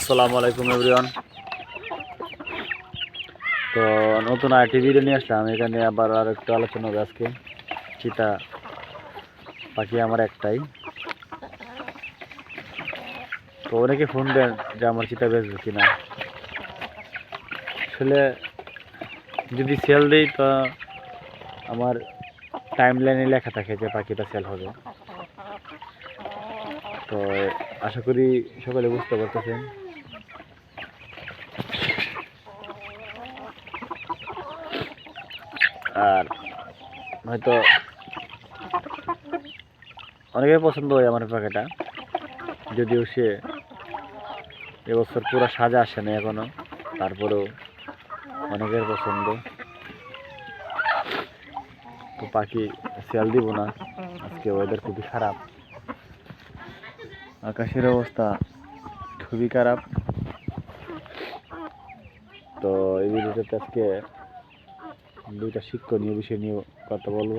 আসসালামু আলাইকুম এভরিওয়ান তো নতুন আরেকটি ভিডিও নিয়ে আসলাম। এখানে আবার আর একটু আলোচনা হবে আজকে। চিতা পাখি আমার একটাই। তো অনেকে ফোন দেন যে আমার চিতা বেচবে কিনা। আসলে যদি সেল দিই, তো আমার টাইম লাইনে লেখা থাকে যে পাখিটা সেল হবে। তো আশা করি সকলে বুঝতে পারতেছেন। আর হয়তো অনেকের পছন্দ হয় আমার পাখিটা। যদিও সে এবছর পুরো সাজা আসে না এখনও, তারপরেও অনেকের পছন্দ। তো পাখি সেল দিব না, আজকে ওয়েদার খুবই খারাপ। আকাশের অবস্থা খুবই খারাপ। তো এই ভিডিওটাতে আজকে দুইটা শিক্ষণীয় বিষয় নিয়ে কথা বলব।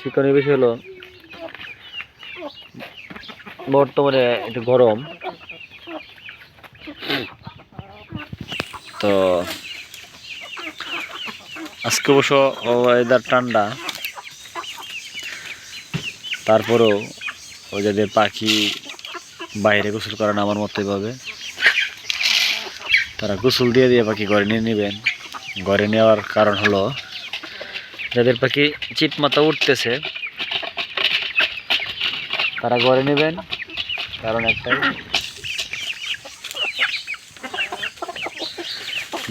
শিক্ষণীয় বিষয় হলো বর্তমানে একটু গরম। তো আজকে অবশ্য ওয়েদার ঠান্ডা। তারপরেও ওই যাদের পাখি বাইরে গোসল করে না আমার মতোই পাবে তারা গোসল দিয়ে দিয়ে পাখি ঘরে নিয়ে নেবেন। ঘরে নেওয়ার কারণ হলো, যাদের পাখি চিত মাথা উঠতেছে, তারা ঘরে নেবেন। কারণ একটাই,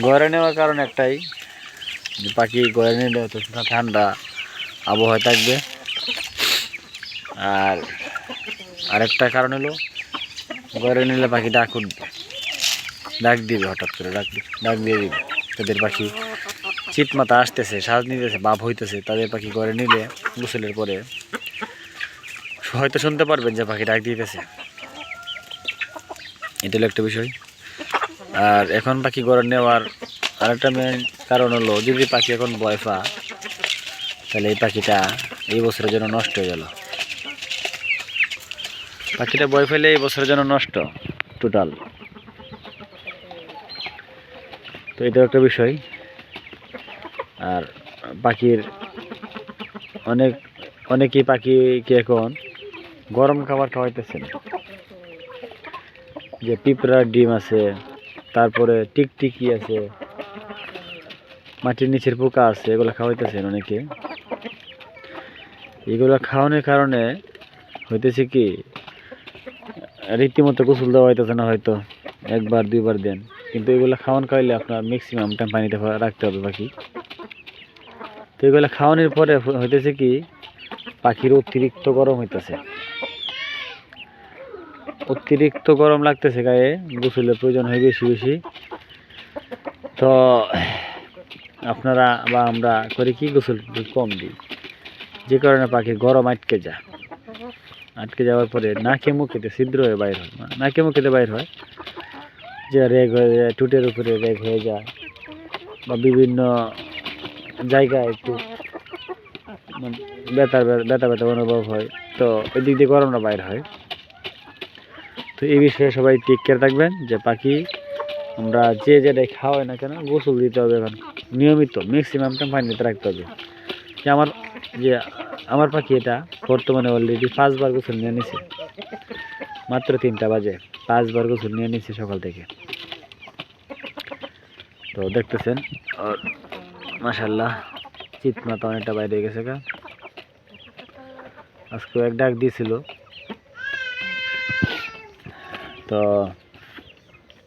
ঘরে নেওয়ার কারণ একটাই পাখি ঘরে নিলে ঠান্ডা আবহাওয়া থাকবে। আর আরেকটা কারণ হলো, ঘরে নিলে পাখি ডাক উঠবে। ডাক দিবে হঠাৎ করে, ডাক ডাক দিয়ে দিবে। তাদের পাখি চিত মাথা আসতেছে শ্বাস নিতেছে, বাপ হইতেছে, তাদের পাখি ঘরে নিলে গোসলের পরে হয়তো শুনতে পারবেন যে পাখি ডাক দিতেছে। এটা হলো একটা বিষয়। আর এখন পাখি ঘরে নেওয়ার আরেকটা মেন কারণ হলো, যদি পাখি এখন বয়ফা, তাহলে এই পাখিটা এই বছরের জন্য নষ্ট হয়ে গেল। পাখিটা ভয় ফেলে এই বছরের জন্য নষ্ট টোটাল তো এটা একটা বিষয়। আর পাখির অনেক, অনেকেই পাখিকে এখন গরম খাবার খাওয়াইতেছে না যে পিঁপড়ার ডিম আছে, তারপরে টিকটিকি আছে, মাটির নিচের পোকা আছে, এগুলো খাওয়াইতেছেন অনেকে। এগুলো খাওয়ানোর কারণে হইতেছে কি রীতিমতো গোসল দেওয়া হইতেছে না হয়তো। একবার, দুইবার দেন। কিন্তু এগুলো খাওয়ান খাইলে আপনার ম্যাক্সিমাম টাইম পানিতে রাখতে হবে পাখি তো এগুলো খাওয়ানোর পরে হইতেছে কি, পাখির অতিরিক্ত গরম হইতেছে। অতিরিক্ত গরম লাগতেছে গায়ে, গোসলের প্রয়োজন হয় বেশি বেশি। তো আপনারা বা আমরা করি কি গোসল কম দিই? যে কারণে পাখির গরম আটকে যায়। আটকে যাওয়ার পরে নাকে মুখেতে ছিদ্র হয়ে বাইর হয়। নাকে মুখেতে বাইর হয়। যে রেগ হয়ে যায় টুটের উপরে রেগ হয়ে যায়, বা বিভিন্ন জায়গায় একটু মানে ব্যথা ব্যথা ব্যথা অনুভব হয়, তো ওই দিক দিয়ে গরমটা বাইর হয়। তো এই বিষয়ে সবাই টেক কেয়ার থাকবেন, যে পাখি আমরা যে যেটাই খাওয়াই না কেন, গোসল দিতে হবে এখন। নিয়মিত ম্যাক্সিমাম টাইম পানিতে রাখতে হবে। যে আমার যে আমার পাখি এটা, বর্তমানে অলরেডি পাঁচবার গোসল নিয়ে নিছে। মাত্র তিনটা বাজে, পাঁচবার গোসল নিয়ে নিছে সকাল থেকে। তো দেখতেছেন মাসাল্লাহ চিত মাথা অনেকটা বাইরে গেছে গা। আজকে এক ডাক দিয়েছিল। তো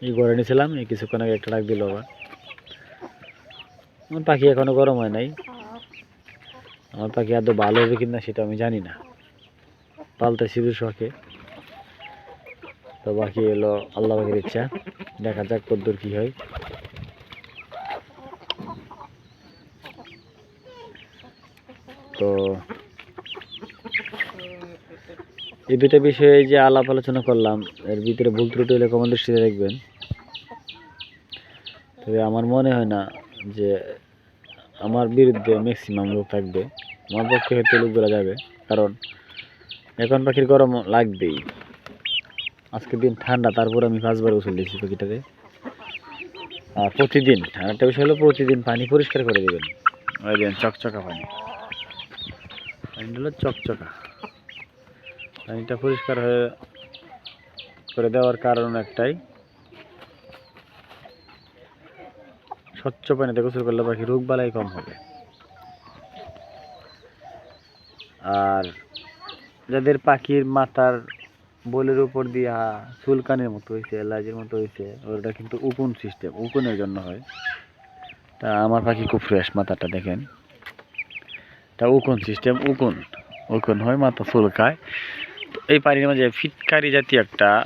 এই ঘরে নিয়েছিলাম এই কিছুক্ষণ আগে একটা ডাক দিল আবার। আমার পাখি এখনও গরম হয় নাই। আমার পাখি এত ভালো হবে কিনা সেটা আমি জানি না। পালতে শুধু শখে। তো বাকি এলো আল্লাহ পাখির ইচ্ছা। দেখা যাক কদ্দূর কি হয়। তো এই দুটো বিষয়ে যে আলাপ আলোচনা করলাম, এর ভিতরে ভুল ত্রুটি হলে কমন দৃষ্টিতে দেখবেন। তবে আমার মনে হয় না যে আমার বিরুদ্ধে ম্যাক্সিমাম লোক থাকবে। আমার পক্ষে হয়তো লোকগুলো যাবে, কারণ এখন পাখির গরম লাগবেই। আজকের দিন ঠান্ডা, তারপর আমি পাঁচবার গোসল দিয়েছি পাখিটাকে। আর প্রতিদিন ঠান্ডাটা বিষয় হলো প্রতিদিন পানি পরিষ্কার করে দেবেন। ওই দেন চকচকা পানি। পানিটা হলো চকচকা। পানিটা পরিষ্কার হয়ে করে দেওয়ার কারণ একটাই। স্বচ্ছ পানিতে গোসল করলে পাখি রোগ বালাই কম হবে। আর যাদের পাখির মাথার বোলের উপর দিয়া চুলকানির মতো হয়েছে অ্যালার্জির মতো হয়েছে ওটা কিন্তু উকুন সিস্টেম উকুনের জন্য হয়। তা আমার পাখি খুব ফ্রেশ মাথাটা দেখেন। তা উকুন সিস্টেম উকুন। উকুন হয়, মাথা চুলকায়। তো এই পানির মাঝে ফিটকারি জাতীয় একটা,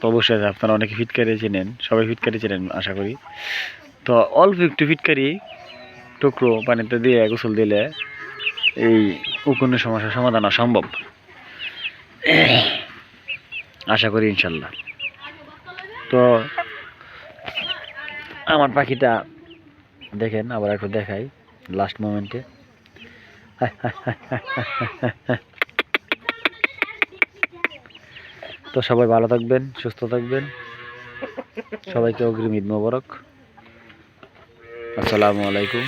তো অবশ্যই আপনারা অনেকে ফিটকারি চেনেন, সবাই ফিটকারি চেনেন, আশা করি। তো অল্প একটু ফিটকারি টুকরো পানিতে দিয়ে গোসল দিলে এই উকুনের সমস্যার সমাধান হওয়া সম্ভব আশা করি ইনশাল্লাহ। তো আমার পাখিটা দেখেন, আবার একটু দেখাই লাস্ট মোমেন্টে তো সবাই ভালো থাকবেন, সুস্থ থাকবেন। সবাইকে অগ্রিম ঈদ মোবারক। আসসালামু আলাইকুম।